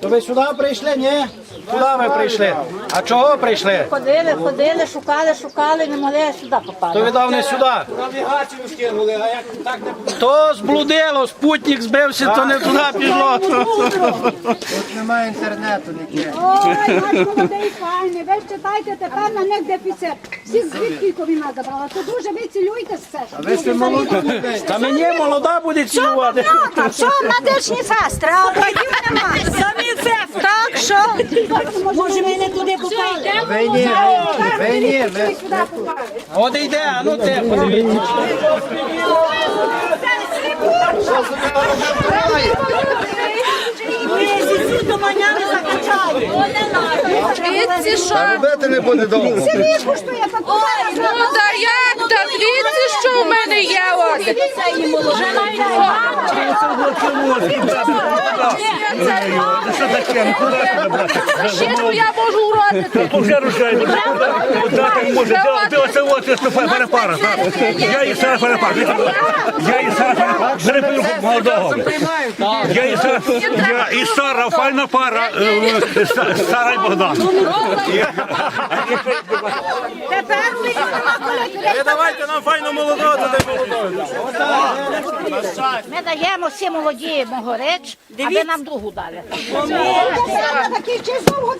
То ви сюди прийшли, ні? Куди ви прийшли? А чого прийшли? Ходили, ходили, шукали, шукали, не могли сюди То попасти. віддав не сюди. Навігацію скинули, а як так не То зблудило, спутник збився, то не туди пішло. Немає інтернету, ніде. Ой, наш молодий файний, ви ж читайте тепер на них дефіцит. Всі звідки війна забрала, то дуже ви цілуєтеся. Ви ще молоді. Та мені молода буде цілувати. Що медичні сестри, а немає. Самі так, що? Може, ми не туди попали? Ви ні, ви ні, От йде, а ну ти. робити не буде довго. Селі коштує, так Ну та як? Та дивіться, що в мене є ось. Ще що я можу уродити. Уже рушаємо. Дати може. Де оце от це перепара. Я і Сара перепара. Я і Сара перепара. Бери молодого. Я і Сара. Я і Сара, файна пара. е, е, Са- Сара і Богдан. Тепер у них нема коли. Ви давайте нам файно молодого, туди молодого. Ми даємо всі молоді могорич, аби нам другу дали. Такий вже знову